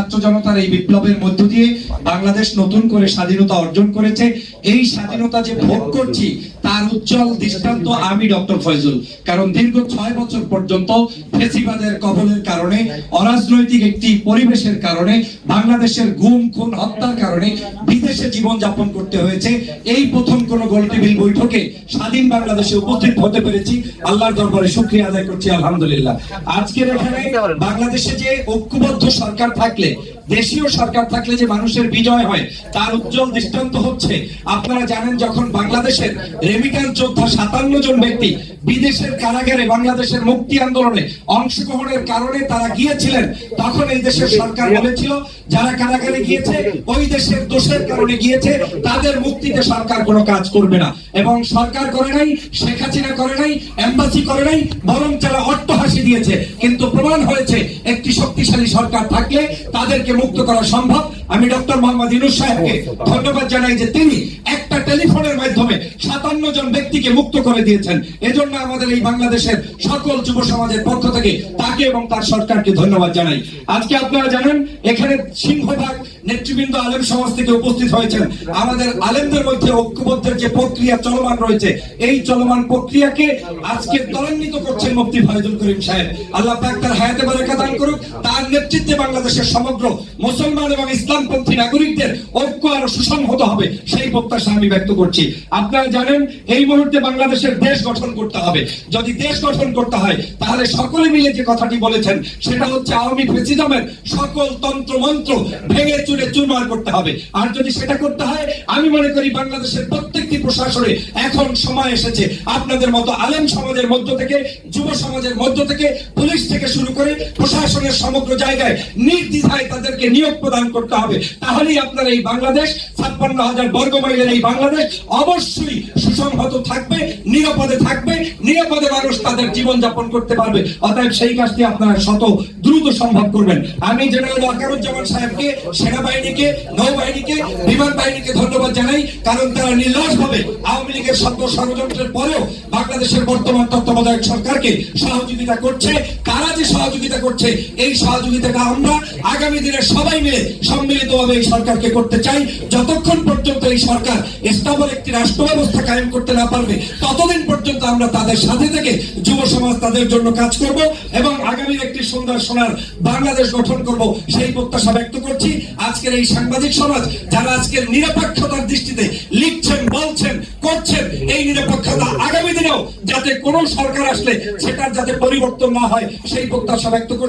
ছাত্র জনতার এই বিপ্লবের মধ্য দিয়ে বাংলাদেশ নতুন করে স্বাধীনতা অর্জন করেছে। এই স্বাধীনতা যে ভোগ করছি, তার উজ্জ্বল দৃষ্টান্ত আমি ডক্টর ফয়জুল। কারণ দীর্ঘ ছয় বছর পর্যন্ত ফেসিবাদের কবলের কারণে, অরাজনৈতিক একটি পরিবেশের কারণে, বাংলাদেশের গুম, খুন, হত্যার কারণে বিদেশে জীবন যাপন করতে হয়েছে। এই প্রথম কোন গোল টেবিল বৈঠকে স্বাধীন বাংলাদেশে উপস্থিত হতে পেরেছি। আল্লাহর দরবারে শুক্রিয়া আদায় করছি, আলহামদুলিল্লাহ। আজকের এখানে বাংলাদেশে যে ঐক্যবদ্ধ সরকার থাকলে দেশীয় সরকার থাকলে যে মানুষের বিজয় হয়, তার উজ্জ্বল দৃষ্টান্ত হচ্ছে। আপনারা জানেন, যখন বাংলাদেশের রেমিটেন্স যোদ্ধা সাতান্ন জন ব্যক্তি বিদেশের কারাগারে বাংলাদেশের মুক্তি আন্দোলনে অংশগ্রহণের কারণে তারা গিয়েছিলেন, তখন এই দেশের সরকার বলেছিল, যারা কারাগারে গিয়েছে, ওই দেশের দোষের কারণে গিয়েছে, তাদের মুক্তিতে সরকার কোনো কাজ করবে না। এবং সরকার করে নাই, শেখ হাসিনা করে নাই এম্বাসি করে নাই, বরং তারা অট্টহাসি দিয়েছে, কিন্তু প্রমাণ হয়েছে শক্তিশালী সরকার থাকলে তাদেরকে মুক্ত করা সম্ভব। আমি ডক্টর মোহাম্মদ ইনুস সাহেবকে ধন্যবাদ জানাই যে তিনি একটা টেলিফোনের মাধ্যমে সাতান্ন জন ব্যক্তিকে মুক্ত করে দিয়েছেন। এজন্য আমাদের এই বাংলাদেশের সকল যুব সমাজের পক্ষ থেকে তাকে এবং তার সরকারকে ধন্যবাদ জানাই। আজকে আপনারা জানেন, এখানে সিংহভাগ নেতৃবৃন্দ আলেম সমাজ থেকে উপস্থিত হয়েছেন। আমাদের আলেমদের মধ্যে ঐক্যবদ্ধের যে প্রক্রিয়া চলমান রয়েছে, এই চলমান প্রক্রিয়াকে আজকে ত্বরান্বিত করছেন মুফতি ফয়জুল করিম সাহেব। আল্লাহ পাক তার হায়াতে বারাকা দান করুক। তার নেতৃত্বে বাংলাদেশের সমগ্র মুসলমান এবং ইসলামপন্থী নাগরিকদের ঐক্য আরও সুসংহত হবে, সেই প্রত্যাশা আমি ব্যক্ত করছি। আপনারা জানেন, এই মুহূর্তে বাংলাদেশের দেশ গঠন করতে হবে। যদি দেশ গঠন করতে হয়, তাহলে সকলে মিলে যে কথাটি বলেছেন, সেটা হচ্ছে আওয়ামী প্রেসিডামের সকল তন্ত্র মন্ত্র ভেঙে চুরে চুরমার করতে হবে। আর যদি সেটা করতে হয়, আমি মনে করি বাংলাদেশের প্রত্যেকটি প্রশাসনে এখন সময় এসেছে। আপনাদের মতো আলেম সমাজের মধ্য থেকে, যুব সমাজের মধ্য থেকে, পুলিশ থেকে শুরু করে প্রশাসনের সমগ্র জায়গায় নির্দ্বিধায় তাদেরকে নিয়োগ প্রদান করতে হবে। তাহলেই আপনার এই বাংলাদেশ ছাপ্পান্ন হাজার বর্গ মাইলের এই বাংলাদেশ অবশ্যই সুসংহত থাকবে, নিরাপদে থাকবে, নিরাপদে মানুষ তাদের জীবন যাপন করতে পারবে। অতএব সেই কাজটি আপনারা শত দ্রুত সম্ভব করবেন। আমি জেনারেল ওয়াকারুজ্জামান সাহেবকে, সেনাবাহিনীকে, নৌবাহিনীকে, বিমান বাহিনীকে ধন্যবাদ জানাই, কারণ তারা নির্লস ভাবে আওয়ামী লীগের সত্য ষড়যন্ত্রের পরেও বাংলাদেশের বর্তমান তত্ত্বাবধায়ক সরকারকে সহযোগিতা করছে। তারা যে সহযোগিতা করছে, এই সহযোগিতাটা আমরা আগামী দিনে সবাই মিলে সম্মিলিতভাবে এই সরকারকে করতে চাই। যতক্ষণ পর্যন্ত এই সরকার স্থাবর একটি রাষ্ট্র ব্যবস্থা কায়েম করতে না পারবে, ততদিন পর্যন্ত আমরা তাদের সাথে থেকে যুব সমাজ তাদের জন্য কাজ করব এবং আগামীর একটি সুন্দর সোনার বাংলাদেশ গঠন করব সেই প্রত্যাশা ব্যক্ত করছি। আজকের এই সাংবাদিক সমাজ, যারা আজকের নিরপেক্ষতার দৃষ্টিতে লিখছেন, বলছেন, করছেন, এই নিরপেক্ষতা আগামী দিনেও যাতে কোনো সরকার আসলে সেটার যাতে পরিবর্তন না হয়, সেই প্রত্যাশা ব্যক্ত করছি।